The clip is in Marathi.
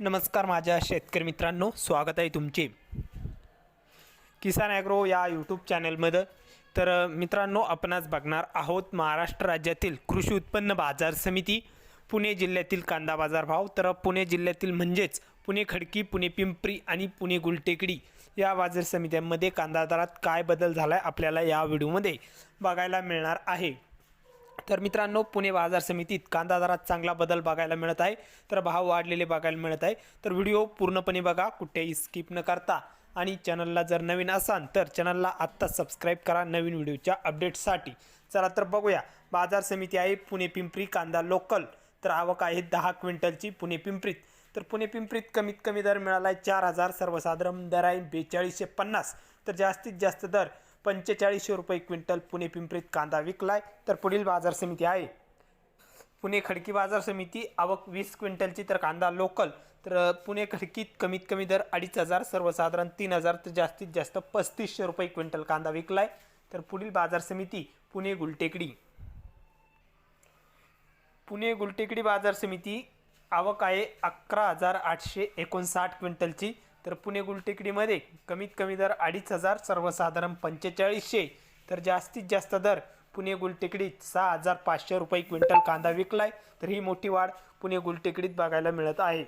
नमस्कार माझ्या शेतकरी मित्रांनो स्वागत आहे तुमचे. किसान ॲग्रो या यूट्यूब चॅनलमध्ये. तर मित्रांनो आपण आज बघणार आहोत महाराष्ट्र राज्यातील कृषी उत्पन्न बाजार समिती पुणे जिल्ह्यातील कांदा बाजार भाव. तर पुणे जिल्ह्यातील म्हणजेच पुणे खडकी पुणे पिंपरी आणि पुणे गुलटेकडी या बाजार समित्यांमध्ये कांदा दरात काय बदल झाला आहे आपल्याला या व्हिडिओमध्ये बघायला मिळणार आहे. तर मित्रांनो पुणे बाजार समितीत कांदा दरात चांगला बदल बघायला मिळत आहे. तर भाव वाढलेले बघायला मिळत आहे. तर व्हिडिओ पूर्णपणे बघा कुठेही स्किप न करता. आणि चॅनलला जर नवीन असाल तर चॅनलला आत्ता सबस्क्राईब करा नवीन व्हिडिओच्या अपडेटसाठी. चला तर बघूया. बाजार समिती आहे पुणे पिंपरी कांदा लोकल. तर आवक आहे दहा क्विंटलची पुणे पिंपरीत. तर पुणे पिंपरीत कमीत कमी दर मिळाला आहे चार हजार सर्वसाधारण दर आहे बेचाळीसशे पन्नास. तर जास्तीत जास्त दर पंचेचाळीसशे रुपये क्विंटल पुणे पिंपरीत कांदा विकलाय. तर पुढील बाजार समिती आहे. पुणे खडकी बाजार समिती आवक वीस क्विंटलची तर कांदा लोकल. तर पुणे खडकीत कमीत कमी दर अडीच हजार सर्वसाधारण तीन हजार तर जास्तीत जास्त पस्तीसशे रुपये क्विंटल कांदा विकलाय. तर पुढील बाजार समिती पुणे गुलटेकडी. पुणे गुलटेकडी बाजार समिती आवक आहे अकरा हजार आठशे एकोणसाठ क्विंटलची. तर पुणे गुलटेकडीमध्ये कमीत कमी दर अडीच हजार सर्वसाधारण पंचेचाळीसशे. तर जास्तीत जास्त दर पुणे गुलटेकडीत सहा हजार पाचशे रुपये क्विंटल कांदा विकलाय. तर ही मोठी वाढ पुणे गुलटेकडीत बघायला मिळत आहे.